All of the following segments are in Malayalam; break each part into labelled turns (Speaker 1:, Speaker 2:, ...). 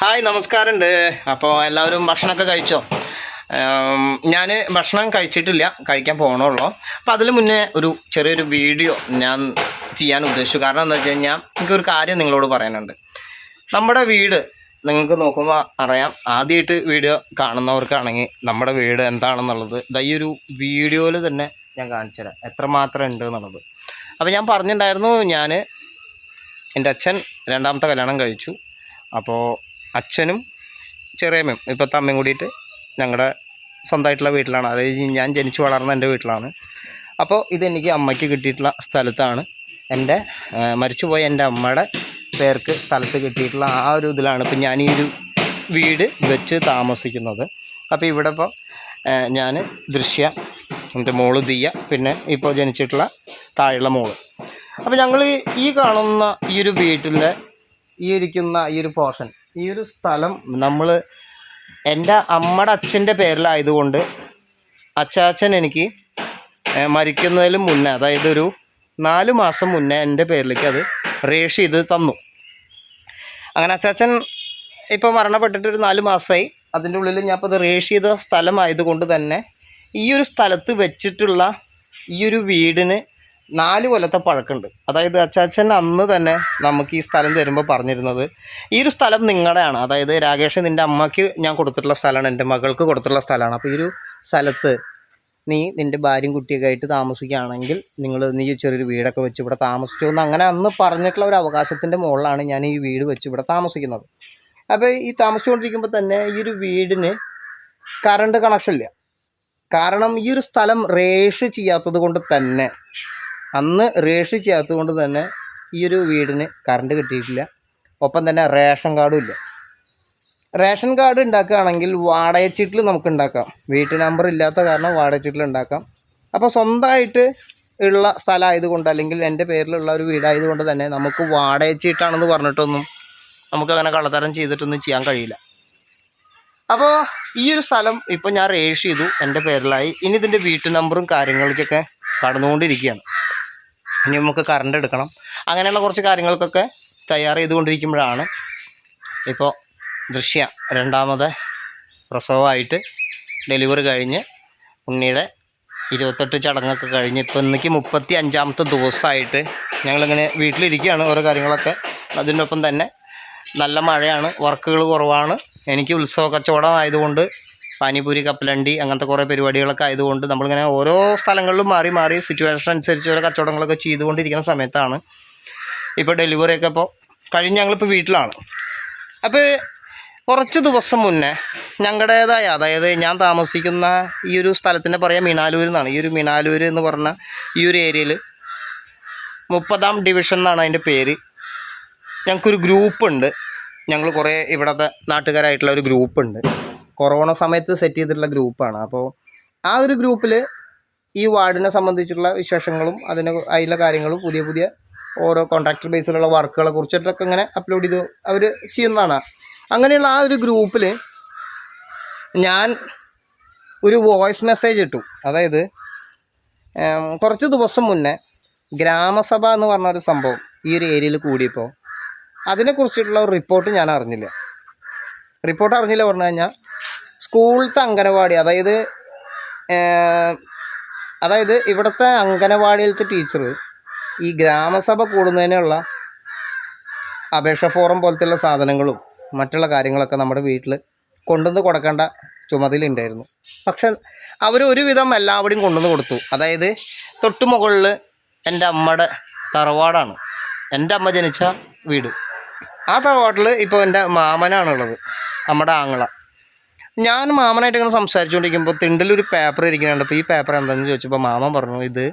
Speaker 1: ഹായ് നമസ്കാരമുണ്ട്. അപ്പോൾ എല്ലാവരും ഭക്ഷണമൊക്കെ കഴിച്ചോ? ഞാൻ ഭക്ഷണം കഴിച്ചിട്ടില്ല. കഴിക്കാൻ പോകണുള്ളൂ അപ്പോൾ അതിന് മുന്നേ ഒരു ചെറിയൊരു വീഡിയോ ഞാൻ ചെയ്യാൻ ഉദ്ദേശിച്ചു. കാരണം എന്താ വെച്ച് കഴിഞ്ഞാൽ എനിക്കൊരു കാര്യം നിങ്ങളോട് പറയാനുണ്ട്. നമ്മുടെ വീട് നിങ്ങൾക്ക് നോക്കുമ്പോൾ അറിയാം ആദ്യമായിട്ട് വീഡിയോ കാണുന്നവർക്കാണെങ്കിൽ നമ്മുടെ വീട് എന്താണെന്നുള്ളത് ഇതാ ഈ ഒരു വീഡിയോയിൽ തന്നെ ഞാൻ കാണിച്ചു തരാം. എത്രമാത്രം ഉണ്ട് എന്നുള്ളത്. അപ്പോൾ ഞാൻ പറഞ്ഞിട്ടുണ്ടായിരുന്നു ഞാൻ എന്റെ അച്ഛൻ രണ്ടാമത്തെ കല്യാണം കഴിച്ചു. അപ്പോൾ അച്ഛനും ചെറിയമ്മയും ഇപ്പോൾ തമ്മയും കൂടിയിട്ട് ഞങ്ങളുടെ സ്വന്തമായിട്ടുള്ള വീട്ടിലാണ്. അതായത് ഞാൻ ജനിച്ചു വളർന്ന എന്റെ വീട്ടിലാണ്. അപ്പോൾ ഇതെനിക്ക് അമ്മയ്ക്ക് കിട്ടിയിട്ടുള്ള സ്ഥലത്താണ്. എന്റെ മരിച്ചുപോയ എന്റെ അമ്മയുടെ പേർക്ക് സ്ഥലത്ത് കിട്ടിയിട്ടുള്ള ആ ഒരു ഇതിലാണ് ഇപ്പം ഞാൻ ഈ ഒരു വീട് വെച്ച് താമസിക്കുന്നത്. അപ്പോൾ ഇവിടെ ഇപ്പോൾ ഞാൻ ദൃശ്യ എന്റെ മോൾ ദിയ പിന്നെ ഇപ്പോൾ ജനിച്ചിട്ടുള്ള താഴെയുള്ള മോൾ. അപ്പോൾ ഞങ്ങൾ ഈ കാണുന്ന ഈ ഒരു വീട്ടിന്റെ ഈ ഇരിക്കുന്ന ഈ ഒരു പോർഷൻ ഈ ഒരു സ്ഥലം നമ്മൾ എന്റെ അമ്മയുടെ അച്ഛന്റെ പേരിലായതുകൊണ്ട് അച്ചാച്ചൻ എനിക്ക് മരിക്കുന്നതിലും മുന്നേ അതായത് ഒരു നാല് മാസം മുന്നേ എന്റെ പേരിലേക്ക് അത് റേഷ് ചെയ്ത് തന്നു. അങ്ങനെ അച്ചാച്ചൻ ഇപ്പോൾ മരണപ്പെട്ടിട്ട് ഒരു നാല് മാസമായി. അതിന്റെ ഉള്ളിൽ ഞാൻ ഇപ്പോൾ അത് റേഷ് ചെയ്ത സ്ഥലമായതുകൊണ്ട് തന്നെ ഈ ഒരു സ്ഥലത്ത് വെച്ചിട്ടുള്ള ഈ ഒരു വീടിന് നാല് കൊല്ലത്തെ പഴക്കമുണ്ട്. അതായത് അച്ചാച്ചൻ അന്ന് തന്നെ നമുക്ക് ഈ സ്ഥലം തരുമ്പോൾ പറഞ്ഞിരുന്നത് ഈ ഒരു സ്ഥലം നിങ്ങളുടെയാണ്. അതായത് രാകേഷ് നിന്റെ അമ്മയ്ക്ക് ഞാൻ കൊടുത്തിട്ടുള്ള സ്ഥലമാണ് എന്റെ മകൾക്ക് കൊടുത്തിട്ടുള്ള സ്ഥലമാണ്. അപ്പോൾ ഈ ഒരു സ്ഥലത്ത് നീ നിന്റെ ഭാര്യയും കുട്ടിയൊക്കെ ആയിട്ട് താമസിക്കുകയാണെങ്കിൽ നിങ്ങൾ നീ ചെറിയൊരു വീടൊക്കെ വെച്ച് ഇവിടെ താമസിച്ചു എന്ന് അങ്ങനെ അന്ന് പറഞ്ഞിട്ടുള്ള ഒരു അവകാശത്തിന്റെ മുകളിലാണ് ഞാൻ ഈ വീട് വെച്ച് ഇവിടെ താമസിക്കുന്നത്. അപ്പോൾ ഈ താമസിച്ചുകൊണ്ടിരിക്കുമ്പോൾ തന്നെ ഈ ഒരു വീടിന് കറണ്ട് കണക്ഷൻ ഇല്ല. കാരണം ഈ ഒരു സ്ഥലം റേഷ് ചെയ്യാത്തത് കൊണ്ട് തന്നെ അന്ന് രജിസ്റ്റർ ചെയ്യാത്തത് കൊണ്ട് തന്നെ ഈ ഒരു വീടിന് കറണ്ട് കിട്ടിയിട്ടില്ല. ഒപ്പം തന്നെ റേഷൻ കാർഡും ഇല്ല. റേഷൻ കാർഡ് ഉണ്ടാക്കുകയാണെങ്കിൽ വാടകച്ചീട്ടിൽ നമുക്ക് ഉണ്ടാക്കാം. വീട്ടു നമ്പർ ഇല്ലാത്ത കാരണം വാടകച്ചീട്ടിൽ ഉണ്ടാക്കാം. അപ്പോൾ സ്വന്തമായിട്ട് ഉള്ള സ്ഥലമായതുകൊണ്ട് അല്ലെങ്കിൽ എന്റെ പേരിലുള്ള ഒരു വീടായതുകൊണ്ട് തന്നെ നമുക്ക് വാടകച്ചീട്ടാണെന്ന് പറഞ്ഞിട്ടൊന്നും നമുക്കങ്ങനെ കള്ളത്തരം ചെയ്തിട്ടൊന്നും ചെയ്യാൻ കഴിയില്ല. അപ്പോൾ ഈ ഒരു സ്ഥലം ഇപ്പോൾ ഞാൻ രജിസ്റ്റർ ചെയ്തു. എന്റെ പേരിലായി. ഇനി ഇതിന്റെ വീട്ടു നമ്പറും കാര്യങ്ങൾക്കൊക്കെ കടന്നുകൊണ്ടിരിക്കുകയാണ്. ഇനി നമുക്ക് കറണ്ട് എടുക്കണം. അങ്ങനെയുള്ള കുറച്ച് കാര്യങ്ങൾക്കൊക്കെ തയ്യാർ ചെയ്തുകൊണ്ടിരിക്കുമ്പോഴാണ് ഇപ്പോൾ ദൃശ്യ രണ്ടാമത് പ്രസവമായിട്ട് ഡെലിവറി കഴിഞ്ഞ് ഉണ്ണിയുടെ ഇരുപത്തെട്ട് ചടങ്ങൊക്കെ കഴിഞ്ഞ് ഇപ്പോൾ ഇന്നേക്ക് മുപ്പത്തി അഞ്ചാമത്തെ ദിവസമായിട്ട് ഞങ്ങളിങ്ങനെ വീട്ടിലിരിക്കുകയാണ് ഓരോ കാര്യങ്ങളൊക്കെ. അതിനൊപ്പം തന്നെ നല്ല മഴയാണ് വർക്കുകൾ കുറവാണ്. എനിക്ക് ഉത്സവ കച്ചവടം ആയതുകൊണ്ട് പാനിപൂരി കപ്പലണ്ടി അങ്ങനത്തെ കുറേ പരിപാടികളൊക്കെ ആയതുകൊണ്ട് നമ്മളിങ്ങനെ ഓരോ സ്ഥലങ്ങളിലും മാറി മാറി സിറ്റുവേഷൻ അനുസരിച്ച് ഓരോ കച്ചവടങ്ങളൊക്കെ ചെയ്തുകൊണ്ടിരിക്കുന്ന സമയത്താണ് ഇപ്പോൾ ഡെലിവറിയൊക്കെ ഇപ്പോൾ കഴിഞ്ഞ് ഞങ്ങളിപ്പോൾ വീട്ടിലാണ്. അപ്പോൾ കുറച്ച് ദിവസം മുന്നേ ഞങ്ങളുടേതായ അതായത് ഞാൻ താമസിക്കുന്ന ഈ ഒരു സ്ഥലത്തിന്റെ പറയാം മിനാലൂർ എന്നാണ്. ഈ ഒരു മിനാലൂർ എന്ന് പറഞ്ഞ ഈ ഒരു ഏരിയയിൽ മുപ്പതാം ഡിവിഷൻ എന്നാണ് അതിന്റെ പേര്. ഞങ്ങൾക്കൊരു ഗ്രൂപ്പുണ്ട് ഞങ്ങൾ കുറേ ഇവിടുത്തെ നാട്ടുകാരായിട്ടുള്ള ഒരു ഗ്രൂപ്പുണ്ട് കൊറോണ സമയത്ത് സെറ്റ് ചെയ്തിട്ടുള്ള ഗ്രൂപ്പാണ് അപ്പോൾ ആ ഒരു ഗ്രൂപ്പിൽ ഈ വാർഡിനെ സംബന്ധിച്ചിട്ടുള്ള വിശേഷങ്ങളും അതിന് അതിലെ കാര്യങ്ങളും പുതിയ പുതിയ ഓരോ കോൺട്രാക്ടർ ബേസിലുള്ള വർക്കുകളെ കുറിച്ചിട്ടൊക്കെ ഇങ്ങനെ അപ്ലോഡ് ചെയ്ത് അവർ ചെയ്യുന്നതാണ്. അങ്ങനെയുള്ള ആ ഒരു ഗ്രൂപ്പിൽ ഞാൻ ഒരു വോയിസ് മെസ്സേജ് ഇട്ടു. അതായത് കുറച്ച് ദിവസം മുന്നേ ഗ്രാമസഭ എന്ന് പറഞ്ഞ ഒരു സംഭവം ഈ ഒരു ഏരിയയിൽ കൂടിയപ്പോൾ അതിനെക്കുറിച്ചിട്ടുള്ള ഒരു റിപ്പോർട്ട് ഞാൻ അറിഞ്ഞില്ല. റിപ്പോർട്ട് അറിഞ്ഞില്ല പറഞ്ഞു കഴിഞ്ഞാൽ സ്കൂളത്തെ അംഗനവാടി അതായത് അതായത് ഇവിടുത്തെ അംഗനവാടിയിലത്തെ ടീച്ചർ ഈ ഗ്രാമസഭ കൂടുന്നതിനുള്ള അപേക്ഷ ഫോറം പോലത്തെയുള്ള സാധനങ്ങളും മറ്റുള്ള കാര്യങ്ങളൊക്കെ നമ്മുടെ വീട്ടിൽ കൊണ്ടുവന്ന് കൊടുക്കേണ്ട ചുമതലയുണ്ടായിരുന്നു. പക്ഷെ അവർ ഒരുവിധം എല്ലാവരും കൊണ്ടുവന്ന് കൊടുത്തു. അതായത് തൊട്ട് മുകളിൽ എന്റെ അമ്മയുടെ തറവാടാണ്. എന്റെ അമ്മ ജനിച്ച വീട്. ആ തറവാട്ടിൽ ഇപ്പോൾ എന്റെ മാമനാണുള്ളത്. നമ്മുടെ ആങ്ങള. ഞാൻ മാമനായിട്ട് ഇങ്ങനെ സംസാരിച്ചുകൊണ്ടിരിക്കുമ്പോൾ തിണ്ടിലൊരു പേപ്പർ ഇരിക്കുന്നുണ്ട്. അപ്പോൾ ഈ പേപ്പർ എന്താണെന്ന് ചോദിച്ചപ്പോൾ മാമൻ പറഞ്ഞു ഇത്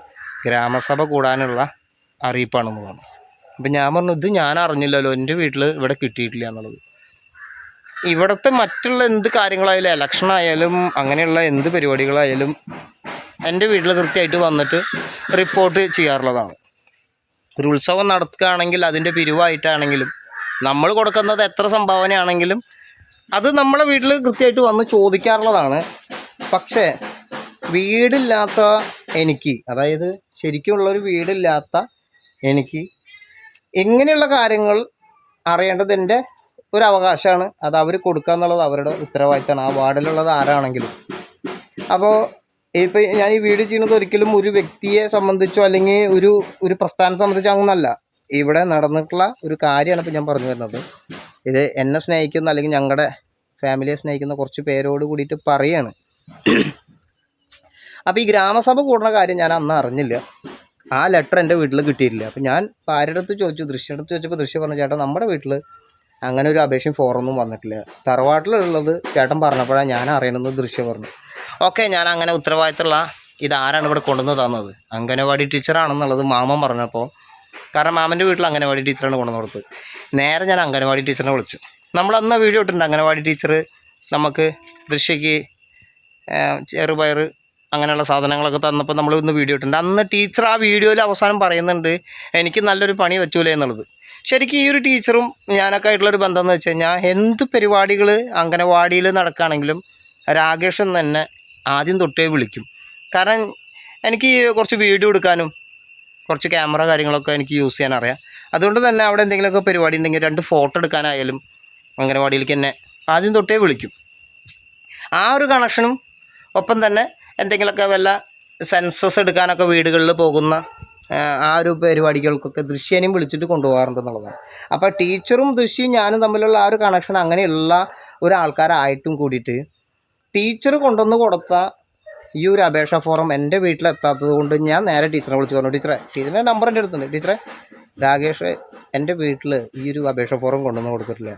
Speaker 1: ഗ്രാമസഭ കൂടാനുള്ള അറിയിപ്പാണെന്ന് പറഞ്ഞു. അപ്പം ഞാൻ പറഞ്ഞു ഇത് ഞാൻ അറിഞ്ഞില്ലല്ലോ എന്റെ വീട്ടിൽ ഇവിടെ കിട്ടിയിട്ടില്ല എന്നുള്ളത്. ഇവിടുത്തെ മറ്റുള്ള എന്ത് കാര്യങ്ങളായാലും ഇലക്ഷൻ ആയാലും അങ്ങനെയുള്ള എന്ത് പരിപാടികളായാലും എന്റെ വീട്ടിൽ കൃത്യമായിട്ട് വന്നിട്ട് റിപ്പോർട്ട് ചെയ്യാറുള്ളതാണ്. ഒരു ഉത്സവം നടത്തുകയാണെങ്കിൽ അതിന്റെ പിരിവായിട്ടാണെങ്കിലും നമ്മൾ കൊടുക്കുന്നത് എത്ര സംഭാവനയാണെങ്കിലും അത് നമ്മളെ വീട്ടിൽ കൃത്യമായിട്ട് വന്ന് ചോദിക്കാറുള്ളതാണ്. പക്ഷേ വീടില്ലാത്ത എനിക്ക് അതായത് ശരിക്കുമുള്ളൊരു വീടില്ലാത്ത എനിക്ക് ഇങ്ങനെയുള്ള കാര്യങ്ങൾ അറിയേണ്ടത് എന്റെ ഒരു അവകാശമാണ്. അത് അവർ കൊടുക്കുക എന്നുള്ളത് അവരുടെ ഉത്തരവാദിത്തമാണ്. ആ വാർഡിലുള്ളത് ആരാണെങ്കിലും. അപ്പോൾ ഇപ്പോൾ ഞാൻ ഈ വീഡിയോ ചെയ്യുന്നത് ഒരിക്കലും ഒരു വ്യക്തിയെ സംബന്ധിച്ചോ അല്ലെങ്കിൽ ഒരു ഒരു പ്രസ്ഥാനം സംബന്ധിച്ചോ അങ്ങനല്ല. ഇവിടെ നടന്നിട്ടുള്ള ഒരു കാര്യമാണ് ഇപ്പോൾ ഞാൻ പറഞ്ഞു വരുന്നത്. ഇത് എന്നെ സ്നേഹിക്കുന്ന അല്ലെങ്കിൽ ഞങ്ങളുടെ ഫാമിലിയെ സ്നേഹിക്കുന്ന കുറച്ച് പേരോട് കൂടിയിട്ട് പറയാണ്. അപ്പോൾ ഈ ഗ്രാമസഭ കൂടുന്ന കാര്യം ഞാൻ അന്ന് അറിഞ്ഞില്ല. ആ ലെറ്റർ എന്റെ വീട്ടിൽ കിട്ടിയിട്ടില്ല. അപ്പം ഞാൻ പാരടുത്ത് ചോദിച്ചു ദൃശ്യം അടുത്ത് ചോദിച്ചപ്പോൾ ദൃശ്യം പറഞ്ഞു ചേട്ടാ നമ്മുടെ വീട്ടിൽ അങ്ങനെ ഒരു അപേക്ഷയും ഫോറൊന്നും വന്നിട്ടില്ല. തറവാട്ടിലുള്ളത് ചേട്ടൻ പറഞ്ഞപ്പോഴാണ് ഞാൻ അറിയണമെന്ന് ദൃശ്യം പറഞ്ഞു. ഓക്കെ ഞാൻ അങ്ങനെ ഉത്തരവാദിത്തമുള്ള ഇതാരാണ് ഇവിടെ കൊണ്ടുവന്ന് തന്നത്? അംഗനവാടി ടീച്ചറാണെന്നുള്ളത് മാമൻ പറഞ്ഞപ്പോൾ കാരണം മാമന്റെ വീട്ടിൽ അംഗനവാടി ടീച്ചറാണ് കൊണ്ടു കൊടുത്തത്. നേരെ ഞാൻ അംഗനവാടി ടീച്ചറിനെ വിളിച്ചു. നമ്മൾ അന്ന് വീഡിയോ ഇട്ടിട്ടുണ്ട് അംഗനവാടി ടീച്ചർ നമുക്ക് ദൃശ്യയ്ക്ക് ചെറുപയർ അങ്ങനെയുള്ള സാധനങ്ങളൊക്കെ തന്നപ്പോൾ നമ്മൾ ഇന്ന് വീഡിയോ ഇട്ടിട്ടുണ്ട്. അന്ന് ടീച്ചർ ആ വീഡിയോയിൽ അവസാനം പറയുന്നുണ്ട് എനിക്ക് നല്ലൊരു പണി വെച്ചൂലേ എന്നുള്ളത്. ശരിക്കും ഈ ഒരു ടീച്ചറും ഞാനൊക്കെ ആയിട്ടുള്ളൊരു ബന്ധം എന്ന് വെച്ച് കഴിഞ്ഞാൽ എന്ത് പരിപാടികൾ അംഗനവാടിയിൽ നടക്കുകയാണെങ്കിലും രാകേഷൻ തന്നെ ആദ്യം തൊട്ടേ വിളിക്കും. കാരണം എനിക്ക് കുറച്ച് വീഡിയോ എടുക്കാനും കുറച്ച് ക്യാമറ കാര്യങ്ങളൊക്കെ എനിക്ക് യൂസ് ചെയ്യാൻ അറിയാം അതുകൊണ്ട് തന്നെ അവിടെ എന്തെങ്കിലുമൊക്കെ പരിപാടി ഉണ്ടെങ്കിൽ രണ്ട് ഫോട്ടോ എടുക്കാനായാലും അംഗനവാടിയിലേക്ക് തന്നെ ആദ്യം തൊട്ടേ വിളിക്കും. ആ ഒരു കണക്ഷനും ഒപ്പം തന്നെ എന്തെങ്കിലുമൊക്കെ വല്ല സെൻസസ് എടുക്കാനൊക്കെ വീടുകളിൽ പോകുന്ന ആ, ഒരു പരിപാടികൾക്കൊക്കെ ദൃശ്യനെയും വിളിച്ചിട്ട് കൊണ്ടുപോകാറുണ്ട് എന്നുള്ളതാണ്. അപ്പോൾ ടീച്ചറും ദൃശ്യയും ഞാനും തമ്മിലുള്ള ആ ഒരു കണക്ഷൻ അങ്ങനെയുള്ള ഒരാൾക്കാരായിട്ടും കൂടിയിട്ട് ടീച്ചർ കൊണ്ടുവന്ന് കൊടുത്ത ഈ ഒരു അപേക്ഷ ഫോറം എന്റെ വീട്ടിലെത്താത്തത് കൊണ്ട് ഞാൻ നേരെ ടീച്ചറെ വിളിച്ച് പറഞ്ഞു ടീച്ചറെ ടീച്ചറിന്റെ നമ്പർ എന്റെ അടുത്തുണ്ട്. ടീച്ചറെ രാകേഷ് എന്റെ വീട്ടിൽ ഈ ഒരു അപേക്ഷ ഫോറം കൊണ്ടുവന്ന് കൊടുത്തിട്ടില്ല?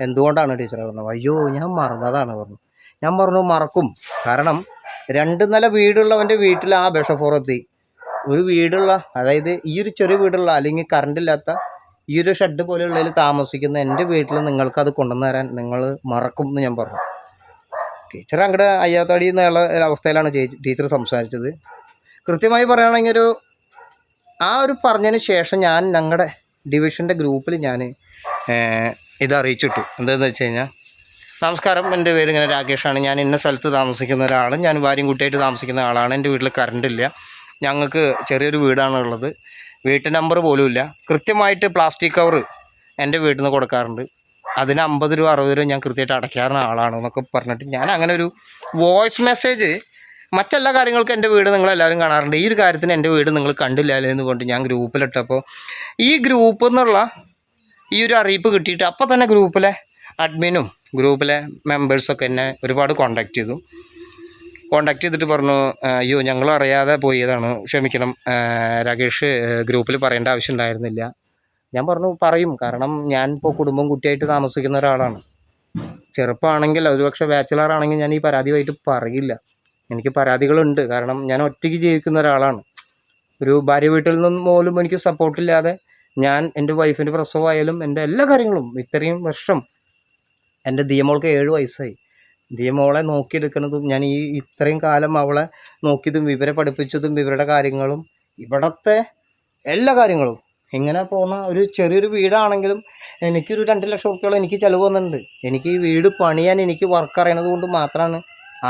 Speaker 1: എന്തുകൊണ്ടാണ് ടീച്ചറെ പറഞ്ഞത്? അയ്യോ ഞാൻ മറന്നതാണ് പറഞ്ഞു. ഞാൻ പറഞ്ഞു മറക്കും. കാരണം രണ്ട് നില വീടുള്ളവന്റെ വീട്ടിൽ ആ അപേക്ഷ ഫോറം എത്തി. ഒരു വീടുള്ള അതായത് ഈ ഒരു ചെറിയ വീടുള്ള അല്ലെങ്കിൽ കറണ്ട് ഇല്ലാത്ത ഈ ഒരു ഷെഡ് പോലെയുള്ളതിൽ താമസിക്കുന്ന എന്റെ വീട്ടിൽ നിങ്ങൾക്കത് കൊണ്ടുവന്ന് തരാൻ നിങ്ങൾ മറക്കും എന്ന് ഞാൻ പറഞ്ഞു. ടീച്ചർ അങ്ങോട്ട് അയ്യാത്തടി എന്നുള്ള അവസ്ഥയിലാണ് ടീച്ചർ സംസാരിച്ചത്. കൃത്യമായി പറയുകയാണെങ്കിൽ ഒരു ആ ഒരു പറഞ്ഞതിന് ശേഷം ഞാൻ ഞങ്ങളുടെ ഡിവിഷന്റെ ഗ്രൂപ്പിൽ ഞാൻ ഇത് അറിയിച്ചിട്ടു. എന്താണെന്ന് വെച്ച് കഴിഞ്ഞാൽ നമസ്കാരം എന്റെ പേര് ഇങ്ങനെ രാകേഷാണ്. ഞാൻ ഇന്ന സ്ഥലത്ത് താമസിക്കുന്ന ഒരാൾ ഞാൻ ഭാര്യയും കുട്ടിയായിട്ട് താമസിക്കുന്ന ആളാണ്. എന്റെ വീട്ടിൽ കറണ്ട് ഇല്ല. ഞങ്ങൾക്ക് ചെറിയൊരു വീടാണ് ഉള്ളത്. വീട്ടു നമ്പർ പോലും ഇല്ല. കൃത്യമായിട്ട് പ്ലാസ്റ്റിക് കവർ എന്റെ വീട്ടിൽ നിന്ന് കൊടുക്കാറുണ്ട്. അതിന് അമ്പത് രൂപ അറുപത് രൂപ ഞാൻ കൃത്യമായിട്ട് അടയ്ക്കാറുള്ള ആളാണ് എന്നൊക്കെ പറഞ്ഞിട്ട് ഞാൻ അങ്ങനെ ഒരു വോയിസ് മെസ്സേജ് മറ്റെല്ലാ കാര്യങ്ങൾക്കും എന്റെ വീട് നിങ്ങൾ എല്ലാവരും കാണാറുണ്ട്. ഈ ഒരു കാര്യത്തിന് എന്റെ വീട് നിങ്ങൾ കണ്ടില്ലല്ലോ എന്ന് കൊണ്ട് ഞാൻ ഗ്രൂപ്പിലിട്ടപ്പോൾ ഈ ഗ്രൂപ്പ് എന്നുള്ള ഈ ഒരു അറിയിപ്പ് കിട്ടിയിട്ട് അപ്പോൾ തന്നെ ഗ്രൂപ്പിലെ അഡ്മിനും ഗ്രൂപ്പിലെ മെമ്പേഴ്സൊക്കെ എന്നെ ഒരുപാട് കോണ്ടാക്ട് ചെയ്തു. കോണ്ടാക്ട് ചെയ്തിട്ട് പറഞ്ഞു അയ്യോ ഞങ്ങളും അറിയാതെ പോയതാണ്. ക്ഷമിക്കണം. രാകേഷ് ഗ്രൂപ്പിൽ പറയേണ്ട ആവശ്യം ഉണ്ടായിരുന്നില്ല. ഞാൻ പറഞ്ഞു പറയും. കാരണം ഞാൻ ഇപ്പോൾ കുടുംബം കുട്ടിയായിട്ട് താമസിക്കുന്ന ഒരാളാണ്. ചെറുപ്പമാണെങ്കിൽ ഒരുപക്ഷെ ബാച്ചിലർ ആണെങ്കിൽ ഞാൻ ഈ പരാതിയായിട്ട് പറയില്ല. എനിക്ക് പരാതികളുണ്ട്. കാരണം ഞാൻ ഒറ്റയ്ക്ക് ജീവിക്കുന്ന ഒരാളാണ്. ഒരു ഭാര്യ വീട്ടിൽ നിന്നും പോലും എനിക്ക് സപ്പോർട്ടില്ലാതെ ഞാൻ എന്റെ വൈഫിന്റെ പ്രസവമായാലും എന്റെ എല്ലാ കാര്യങ്ങളും ഇത്രയും വർഷം എന്റെ ദിയമോൾക്ക് ഏഴ് വയസ്സായി. ദിയമോളെ നോക്കിയെടുക്കുന്നതും ഞാൻ ഈ ഇത്രയും കാലം അവളെ നോക്കിയതും ഇവരെ പഠിപ്പിച്ചതും ഇവരുടെ കാര്യങ്ങളും ഇവിടത്തെ എല്ലാ കാര്യങ്ങളും ഇങ്ങനെ പോകുന്ന ഒരു ചെറിയൊരു വീടാണെങ്കിലും എനിക്കൊരു രണ്ട് ലക്ഷം റുപ്യോളം എനിക്ക് ചിലവ് വന്നിട്ടുണ്ട്. എനിക്ക് ഈ വീട് പണിയാൻ എനിക്ക് വർക്ക് അറിയണത് കൊണ്ട് മാത്രമാണ്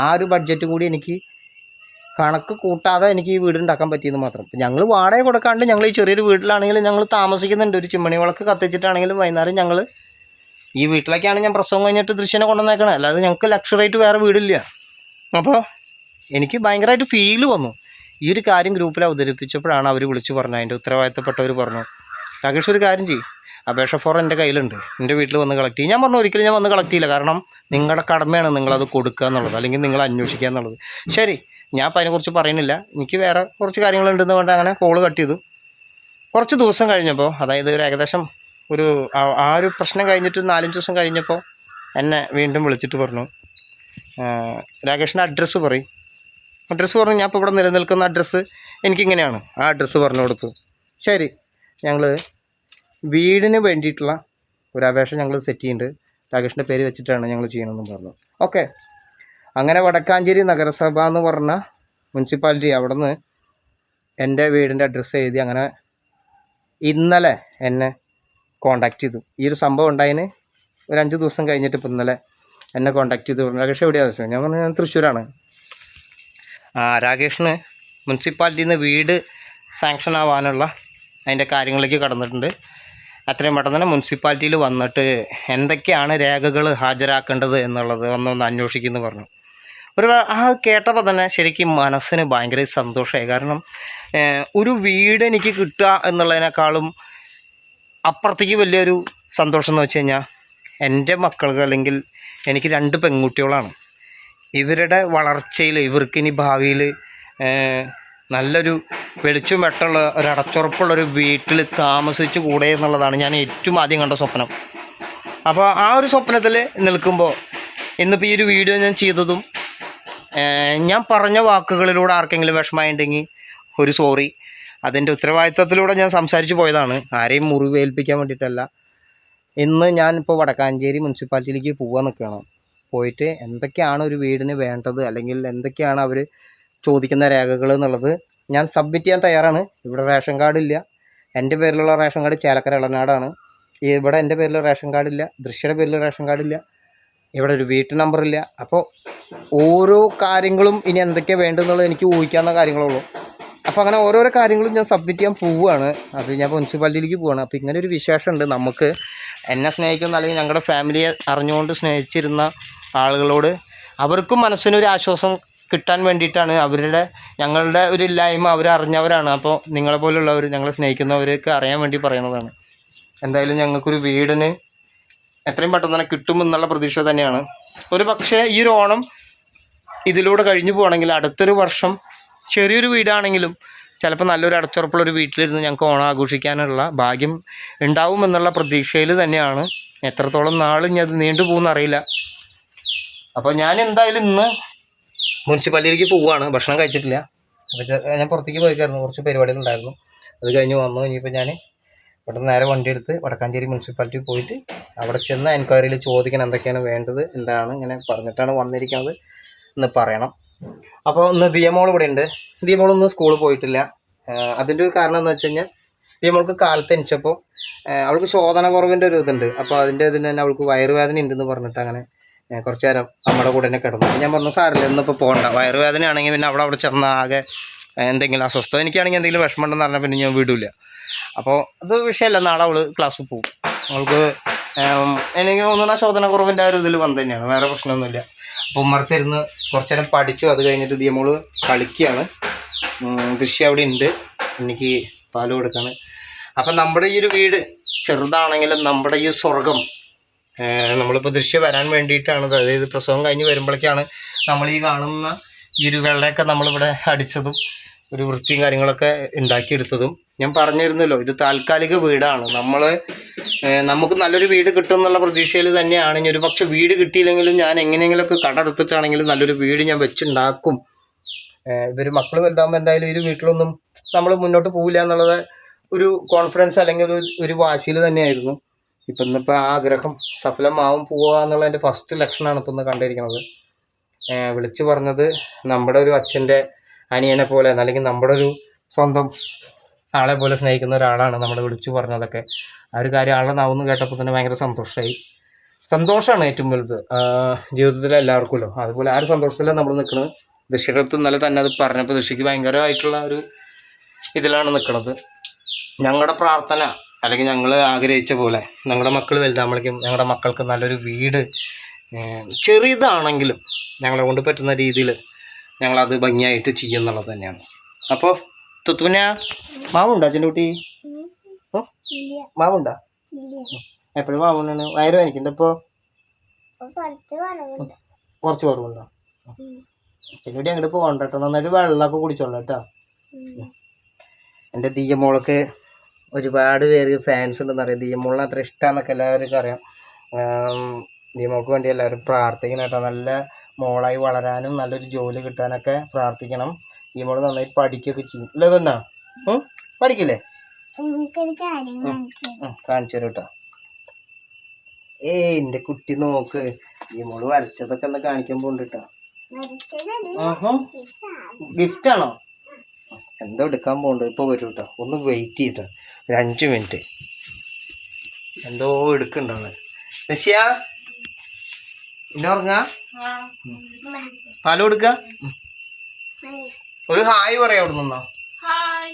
Speaker 1: ആ ഒരു ബഡ്ജറ്റ് കൂടി എനിക്ക് കണക്ക് കൂട്ടാതെ എനിക്ക് ഈ വീട് ഉണ്ടാക്കാൻ പറ്റിയെന്ന് മാത്രം. ഞങ്ങൾ വാടക കൊടുക്കാണ്ട് ഞങ്ങൾ ഈ ചെറിയൊരു വീട്ടിലാണെങ്കിലും ഞങ്ങൾ താമസിക്കുന്നുണ്ട്. ഒരു ചിമ്മണി വിളക്ക് കത്തിച്ചിട്ടാണെങ്കിലും വൈകുന്നേരം ഞങ്ങൾ ഈ വീട്ടിലേക്കാണ് ഞാൻ പ്രസവം കഴിഞ്ഞിട്ട് ദൃശ്യനെ കൊണ്ടുവന്നേക്കണേ അല്ലാതെ ഞങ്ങൾക്ക് ലക്ഷറായിട്ട് വേറെ വീടില്ല. അപ്പോൾ എനിക്ക് ഭയങ്കരമായിട്ട് ഫീൽ വന്നു. ഈ ഒരു കാര്യം ഗ്രൂപ്പിൽ അവതരിപ്പിച്ചപ്പോഴാണ് അവർ വിളിച്ചു പറഞ്ഞത്. അതിന്റെ ഉത്തരവാദിത്തപ്പെട്ടവർ പറഞ്ഞു. രാകേഷ് ഒരു കാര്യം ചെയ്യും. അപേക്ഷ ഫോർ എന്റെ കയ്യിലുണ്ട്. എന്റെ വീട്ടിൽ വന്ന് കളക്ട് ചെയ്യും. ഞാൻ പറഞ്ഞു ഒരിക്കലും ഞാൻ വന്ന് കളക്ട് ചെയ്യില്ല. കാരണം നിങ്ങളുടെ കടമയാണ് നിങ്ങളത് കൊടുക്കുക എന്നുള്ളത് അല്ലെങ്കിൽ നിങ്ങൾ അന്വേഷിക്കുക എന്നുള്ളത്. ശരി ഞാൻ അപ്പം അതിനെക്കുറിച്ച് പറയുന്നില്ല. എനിക്ക് വേറെ കുറച്ച് കാര്യങ്ങളുണ്ടെന്ന് കൊണ്ട് അങ്ങനെ കോൾ കട്ട് ചെയ്തു. കുറച്ച് ദിവസം കഴിഞ്ഞപ്പോൾ അതായത് ഒരു ഏകദേശം ഒരു ആ- ഒരു പ്രശ്നം കഴിഞ്ഞിട്ട് നാലഞ്ച് ദിവസം കഴിഞ്ഞപ്പോൾ എന്നെ വീണ്ടും വിളിച്ചിട്ട് പറഞ്ഞു. "ആ, രാകേഷിന്റെ അഡ്രസ്സ് പറയും. അഡ്രസ്സ് പറഞ്ഞു ഞാൻ ഇപ്പോൾ ഇവിടെ നിലനിൽക്കുന്ന അഡ്രസ്സ് എനിക്കിങ്ങനെയാണ്. ആ അഡ്രസ്സ് പറഞ്ഞു കൊടുത്തു. ശരി ഞങ്ങൾ വീടിന് വേണ്ടിയിട്ടുള്ള ഒരു അപേക്ഷ ഞങ്ങൾ സെറ്റ് ചെയ്യുന്നുണ്ട് രാകേഷിന്റെ പേര് വെച്ചിട്ടാണ് ഞങ്ങൾ ചെയ്യണമെന്ന് പറഞ്ഞു. ഓക്കെ അങ്ങനെ വടക്കാഞ്ചേരി നഗരസഭ എന്ന് പറഞ്ഞ മുനിസിപ്പാലിറ്റി അവിടെ നിന്ന് എന്റെ വീടിന്റെ അഡ്രസ്സ് എഴുതി അങ്ങനെ ഇന്നലെ എന്നെ കോണ്ടാക്ട് ചെയ്തു. ഈ ഒരു സംഭവം ഉണ്ടായതിന് ഒരു അഞ്ച് ദിവസം കഴിഞ്ഞിട്ട് ഇപ്പം ഇന്നലെ എന്നെ കോണ്ടാക്ട് ചെയ്തു. രാകേഷ് എവിടെയാണ് ഞാൻ പറഞ്ഞു ഞാൻ തൃശ്ശൂരാണ്. രാകേഷിന് മുനിസിപ്പാലിറ്റിയിൽ നിന്ന് വീട് സാങ്ഷൻ ആവാനുള്ള അതിന്റെ കാര്യങ്ങളിലേക്ക് കടന്നിട്ടുണ്ട്. അത്രയും പെട്ടെന്ന് തന്നെ മുനിസിപ്പാലിറ്റിയിൽ വന്നിട്ട് എന്തൊക്കെയാണ് രേഖകൾ ഹാജരാക്കേണ്ടത് എന്നുള്ളത് ഒന്നൊന്ന് അന്വേഷിക്കുന്നു പറഞ്ഞു. ഒരു ആ കേട്ടപ്പോൾ തന്നെ ശരിക്കും മനസ്സിന് ഭയങ്കര സന്തോഷമായി. കാരണം ഒരു വീട് എനിക്ക് കിട്ടുക എന്നുള്ളതിനേക്കാളും അപ്പുറത്തേക്ക് വലിയൊരു സന്തോഷം എന്ന് വെച്ച് കഴിഞ്ഞാൽ എന്റെ മക്കൾക്ക് അല്ലെങ്കിൽ എനിക്ക് രണ്ട് പെൺകുട്ടികളാണ്. ഇവരുടെ വളർച്ചയിൽ ഇവർക്കിനി ഭാവിയിൽ നല്ലൊരു വെളിച്ചം വെട്ടമുള്ള ഒരു അടച്ചുറപ്പുള്ള ഒരു വീട്ടിൽ താമസിച്ച് കൂടെ എന്നുള്ളതാണ് ഞാൻ ഏറ്റവും ആദ്യം കണ്ട സ്വപ്നം. അപ്പോൾ ആ ഒരു സ്വപ്നത്തിൽ നിൽക്കുമ്പോൾ ഇന്നിപ്പോൾ ഈ ഒരു വീഡിയോ ഞാൻ ചെയ്തതും ഞാൻ പറഞ്ഞ വാക്കുകളിലൂടെ ആർക്കെങ്കിലും വിഷമമായിട്ടുണ്ടെങ്കിൽ ഒരു സോറി അതിന്റെ ഉത്തരവാദിത്തത്തിലൂടെ ഞാൻ സംസാരിച്ചു പോയതാണ്. ആരെയും മുറിവേൽപ്പിക്കാൻ വേണ്ടിയിട്ടല്ല. ഇന്ന് ഞാനിപ്പോൾ വടക്കാഞ്ചേരി മുനിസിപ്പാലിറ്റിയിലേക്ക് പോകാൻ നിൽക്കുകയാണ്. പോയിട്ട് എന്തൊക്കെയാണ് ഒരു വീടിന് വേണ്ടത്? അല്ലെങ്കിൽ എന്തൊക്കെയാണ് അവർ ചോദിക്കുന്ന രേഖകൾ എന്നുള്ളത് ഞാൻ സബ്മിറ്റ് ചെയ്യാൻ തയ്യാറാണ്. ഇവിടെ റേഷൻ കാർഡ് ഇല്ല. എന്റെ പേരിലുള്ള റേഷൻ കാർഡ് ചേലക്കര ഇളനാടാണ് ഇവിടെ എന്റെ പേരിൽ റേഷൻ കാർഡ് ഇല്ല. ദൃശ്യയുടെ പേരിൽ റേഷൻ കാർഡ് ഇല്ല. ഇവിടെ ഒരു വീട്ടു നമ്പർ ഇല്ല. അപ്പോൾ ഓരോ കാര്യങ്ങളും ഇനി എന്തൊക്കെയാണ് വേണ്ടതെന്നുള്ളത് എനിക്ക് ഊഹിക്കാവുന്ന കാര്യങ്ങളുള്ളൂ അപ്പോൾ അങ്ങനെ ഓരോരോ കാര്യങ്ങളും ഞാൻ സബ്മിറ്റ് ചെയ്യാൻ പോവുകയാണ്. അത് ഞാൻ മുനിസിപ്പാലിറ്റിയിലേക്ക് പോവുകയാണ്. അപ്പോൾ ഇങ്ങനെ ഒരു വിശേഷമുണ്ട്. നമുക്ക് എന്നെ സ്നേഹിക്കുന്ന അല്ലെങ്കിൽ ഞങ്ങളുടെ ഫാമിലിയെ അറിഞ്ഞുകൊണ്ട് സ്നേഹിച്ചിരുന്ന ആളുകളോട് അവർക്കും മനസ്സിനൊരു ആശ്വാസം കിട്ടാൻ വേണ്ടിയിട്ടാണ് അവരുടെ ഞങ്ങളുടെ ഒരു ഇല്ലായ്മ അവർ അറിഞ്ഞവരാണ് അപ്പോൾ നിങ്ങളെ പോലുള്ളവർ ഞങ്ങളെ സ്നേഹിക്കുന്നവർക്ക് അറിയാൻ വേണ്ടി പറയുന്നതാണ്. എന്തായാലും ഞങ്ങൾക്കൊരു വീടിന് എത്രയും പെട്ടെന്ന് തന്നെ കിട്ടുമെന്നുള്ള പ്രതീക്ഷ തന്നെയാണ്. ഒരു പക്ഷേ ഈ ഒരു ഓണം ഇതിലൂടെ കഴിഞ്ഞു പോകണമെങ്കിൽ അടുത്തൊരു വർഷം ചെറിയൊരു വീടാണെങ്കിലും ചിലപ്പോൾ നല്ലൊരു അടച്ചുറപ്പുള്ള ഒരു വീട്ടിലിരുന്ന് ഞങ്ങൾക്ക് ഓണം ആഘോഷിക്കാനുള്ള ഭാഗ്യം ഉണ്ടാവുമെന്നുള്ള പ്രതീക്ഷയിൽ തന്നെയാണ്. എത്രത്തോളം നാൾ ഇനി അത് നീണ്ടു പോകുമെന്ന് അറിയില്ല. അപ്പോൾ ഞാൻ എന്തായാലും ഇന്ന് മുനിസിപ്പാലിറ്റിയിലേക്ക് പോവുകയാണ്. ഭക്ഷണം കഴിച്ചിട്ടില്ല. അപ്പോൾ ഞാൻ പുറത്തേക്ക് പോയിക്കായിരുന്നു. കുറച്ച് പരിപാടികളുണ്ടായിരുന്നു അത് കഴിഞ്ഞ് വന്നു. ഇനിയിപ്പോൾ ഞാൻ ഇവിടെ നേരെ വണ്ടി എടുത്ത് വടക്കാഞ്ചേരി മുനിസിപ്പാലിറ്റി പോയിട്ട് അവിടെ ചെന്ന് എൻക്വയറിയിൽ ചോദിക്കണം എന്തൊക്കെയാണ് വേണ്ടത് എന്താണ് ഇങ്ങനെ പറഞ്ഞിട്ടാണ് വന്നിരിക്കുന്നത് എന്ന് പറയണം. അപ്പോൾ ഇന്ന് ദിയമോൾ ഇവിടെ ഉണ്ട്. ദിയമോളൊന്നും സ്കൂളിൽ പോയിട്ടില്ല. അതിന്റെ ഒരു കാരണം എന്ന് വെച്ച് കഴിഞ്ഞാൽ ദിയമോൾക്ക് കാലത്ത് എനിച്ചപ്പോൾ അവൾക്ക് ശോധന കുറവിന്റെ ഒരു ഇതുണ്ട്. അപ്പോൾ അതിന്റെ ഇതിന് തന്നെ അവൾക്ക് വയറുവേദന ഉണ്ടെന്ന് പറഞ്ഞിട്ട് അങ്ങനെ കുറച്ച് നേരം നമ്മുടെ കൂടെ തന്നെ കിടന്നു. ഞാൻ പറഞ്ഞു സാറില്ല ഇന്നിപ്പോൾ പോകണ്ട വയറുവേദന ആണെങ്കിൽ പിന്നെ അവിടെ അവിടെ ചെന്ന ആകെ എന്തെങ്കിലും അസ്വസ്ഥത. എനിക്കാണെങ്കിൽ എന്തെങ്കിലും വിഷമം ഉണ്ടെന്ന് പറഞ്ഞാൽ പിന്നെ ഞാൻ വിടില്ല അപ്പോൾ അത് വിഷയമല്ല. നാളെ അവൾ ക്ലാസ്സിൽ പോകും. അവൾക്ക് എനിക്ക് തോന്നുന്ന ശോധന കുറവിന്റെ ആ ഒരു ഇതിൽ വന്നു തന്നെയാണ്. വേറെ പ്രശ്നമൊന്നുമില്ല. അപ്പോൾ ഉമ്മറത്തിരുന്ന് കുറച്ച് നേരം പഠിച്ചു. അത് കഴിഞ്ഞിട്ട് ദിയമോൾ കളിക്കുകയാണ് കൃഷി അവിടെ ഉണ്ട്. എനിക്ക് പാൽ കൊടുക്കാണ്. അപ്പം നമ്മുടെ ഈ ഒരു വീട് ചെറുതാണെങ്കിലും നമ്മുടെ ഈ സ്വർഗം നമ്മളിപ്പോൾ ദൃശ്യം വരാൻ വേണ്ടിയിട്ടാണ്. അതായത് പ്രസവം കഴിഞ്ഞ് വരുമ്പോഴേക്കാണ് നമ്മൾ ഈ കാണുന്ന ഈ ഒരു വെള്ളയൊക്കെ നമ്മളിവിടെ അടിച്ചതും ഒരു വൃത്തിയും കാര്യങ്ങളൊക്കെ ഉണ്ടാക്കിയെടുത്തതും. ഞാൻ പറഞ്ഞിരുന്നല്ലോ ഇത് താൽക്കാലിക വീടാണ്. നമ്മൾ നമുക്ക് നല്ലൊരു വീട് കിട്ടും എന്നുള്ള പ്രതീക്ഷയിൽ തന്നെയാണ്. ഇനി ഒരു പക്ഷെ വീട് കിട്ടിയില്ലെങ്കിലും ഞാൻ എങ്ങനെയെങ്കിലുമൊക്കെ കട എടുത്തിട്ടാണെങ്കിലും നല്ലൊരു വീട് ഞാൻ വെച്ചുണ്ടാക്കും. ഇവർ മക്കൾ വലുതാകുമ്പോൾ എന്തായാലും ഒരു വീട്ടിലൊന്നും നമ്മൾ മുന്നോട്ട് പോവില്ല എന്നുള്ളത് ഒരു കോൺഫിഡൻസ് അല്ലെങ്കിൽ ഒരു ഒരു വാശിയിൽ തന്നെയായിരുന്നു. ഇപ്പം ഇന്നിപ്പോൾ ആ ആഗ്രഹം സഫലമാവും പോവുക എന്നുള്ളതിന്റെ ഫസ്റ്റ് ലക്ഷണമാണ് ഇപ്പം ഇന്ന് കണ്ടിരിക്കുന്നത്. വിളിച്ചു പറഞ്ഞത് നമ്മുടെ ഒരു അച്ഛന്റെ അനിയനെ പോലെ അല്ലെങ്കിൽ നമ്മുടെ ഒരു സ്വന്തം ആളെ പോലെ സ്നേഹിക്കുന്ന ഒരാളാണ് നമ്മൾ വിളിച്ചു പറഞ്ഞതൊക്കെ. ആ ഒരു കാര്യം ആളുടെ നാവെന്ന് കേട്ടപ്പോൾ തന്നെ ഭയങ്കര സന്തോഷമായി സന്തോഷമാണ് ഏറ്റവും വലുത്. ജീവിതത്തിൽ എല്ലാവർക്കുമല്ലോ. അതുപോലെ ആ ഒരു സന്തോഷത്തിലാണ് നമ്മൾ നിൽക്കുന്നത് ദൃശ്യയുടെ അടുത്ത് ഇന്നലെ തന്നെ അത് പറഞ്ഞപ്പോൾ ദൃശ്യക്ക് ഭയങ്കരമായിട്ടുള്ള ഒരു ഇതിലാണ് നിൽക്കുന്നത് ഞങ്ങളുടെ പ്രാർത്ഥന അല്ലെങ്കിൽ ഞങ്ങൾ ആഗ്രഹിച്ച പോലെ ഞങ്ങളുടെ മക്കൾ വലുതാകുമ്പോഴേക്കും ഞങ്ങളുടെ മക്കൾക്ക് നല്ലൊരു വീട് ചെറിയതാണെങ്കിലും ഞങ്ങളെ കൊണ്ട് പറ്റുന്ന രീതിയിൽ ഞങ്ങളത് ഭംഗിയായിട്ട് ചെയ്യുന്നുള്ളത് തന്നെയാണ്. അപ്പോൾ തുത്തുവിന മാവുണ്ടോ അച്ഛന്റെ കുട്ടി? മാവുണ്ടോ? എപ്പോഴും മാവുണ്ടാണ്. വയറ് വേനിക്കുന്നുണ്ട് ഇപ്പോ? കുറച്ച് കുറവുണ്ടോ? അച്ഛന്റെ കുട്ടി അങ്ങോട്ട് പോകണ്ട കേട്ടോ. നന്നായിട്ട് വെള്ളമൊക്കെ കുടിച്ചോളൂ കേട്ടോ. എന്റെ ദിയമോൾക്ക് ഒരുപാട് പേര് ഫാൻസ് ഉണ്ടെന്ന് അറിയാം. ദിയമോളിനെ അത്ര ഇഷ്ടമാണെന്നൊക്കെ എല്ലാവർക്കും അറിയാം. ദീമോൾക്ക് വേണ്ടി എല്ലാവരും പ്രാർത്ഥിക്കണം കേട്ടോ. നല്ല മോളായി വളരാനും നല്ലൊരു ജോലി കിട്ടാനൊക്കെ പ്രാർത്ഥിക്കണം. ദിയമോൾ നന്നായി പഠിക്കുകയൊക്കെ ചെയ്യും. അല്ലേ തന്നാ? പഠിക്കില്ലേ?
Speaker 2: കാണിച്ചു
Speaker 1: ഉം, ഏ തരും കേട്ടോ നോക്ക്. ദിയമോൾ വരച്ചതൊക്കെ ഒന്ന് കാണിക്കാൻ ആഹാ. ഗിഫ്റ്റ് ആണോ? എന്തോ എടുക്കാൻ പോകണ്ടത് ഇപ്പൊ വരും കേട്ടോ ഒന്ന് വെയിറ്റ് ചെയ്തിട്ടോ ഒരു അഞ്ച് മിനിറ്റ്. എന്തോ എടുക്കണ്ടാണ് റഷ്യ? പിന്നെ ഉറങ്ങാ? പാൽ കൊടുക്ക. ഒരു ഹായ് പറയാം അവിടെ നിന്നോ
Speaker 2: ഹായ്.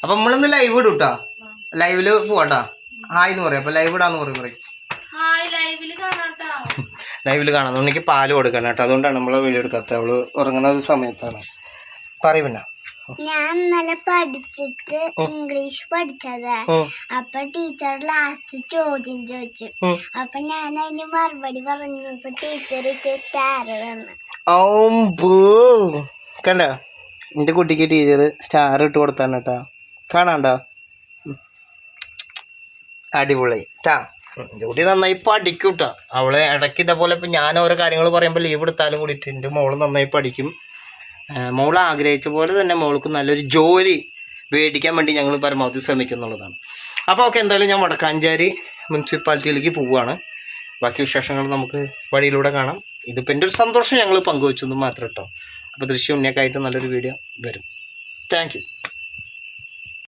Speaker 1: അപ്പൊ നമ്മളിന്ന് ലൈവ് ഇടും കേട്ടോ ലൈവിൽ പോവാട്ടാ. ഹായ് എന്ന് പറയാം. അപ്പൊ ലൈവ് ഇടാന്ന് പറയും പറയും.
Speaker 3: ഹായ്
Speaker 1: ലൈവിൽ കാണാം. ഉണ്ണിക്ക് പാൽ കൊടുക്കണം കേട്ടോ അതുകൊണ്ടാണ് നമ്മളെ വീഡിയോ എടുക്കാത്ത. അവൾ ഉറങ്ങുന്ന ഒരു സമയത്താണ്. പറയും പിന്നെ.
Speaker 2: ഞാൻ ഇന്നലെ പഠിച്ചിട്ട് ഇംഗ്ലീഷ് പഠിച്ചതാ. അപ്പൊ ടീച്ചർ ലാസ്റ്റ് ചോദ്യം ചോദിച്ചു. അപ്പൊ ഞാൻ അതിന് മറുപടി പറഞ്ഞു. ടീച്ചർ സ്റ്റാർ തന്നു.
Speaker 1: കണ്ട? എന്റെ കുട്ടിക്ക് ടീച്ചർ സ്റ്റാർ ഇട്ട് കൊടുത്താണ് കേട്ടോ കാണാണ്ടോ? അടിപൊളി. ട്ടാ ഉം, എന്റെ കുട്ടി നന്നായി പഠിക്കും കേട്ടോ അവളെ ഇടയ്ക്ക് ഇതേപോലെ ഇപ്പം ഞാൻ ഓരോ കാര്യങ്ങൾ പറയുമ്പോൾ ലീവ് എടുത്താലും കൂടിയിട്ട് എന്റെ മോൾ നന്നായി പഠിക്കും. മോൾ ആഗ്രഹിച്ച പോലെ തന്നെ മോൾക്ക് നല്ലൊരു ജോലി മേടിക്കാൻ വേണ്ടി ഞങ്ങൾ പരമാവധി ശ്രമിക്കുന്നുള്ളതാണ്. അപ്പോൾ ഓക്കെ എന്തായാലും ഞാൻ വടക്കാഞ്ചേരി മുനിസിപ്പാലിറ്റിയിലേക്ക് പോവുകയാണ് ബാക്കി വിശേഷങ്ങൾ നമുക്ക് വഴിയിലൂടെ കാണാം. ഇതിപ്പോൾ എന്റെ ഒരു സന്തോഷം ഞങ്ങൾ പങ്കുവെച്ചു എന്ന് മാത്രം കേട്ടോ അപ്പോൾ ദൃശ്യം ഉണ്ണിയൊക്കെ ആയിട്ട് നല്ലൊരു വീഡിയോ വരും. താങ്ക്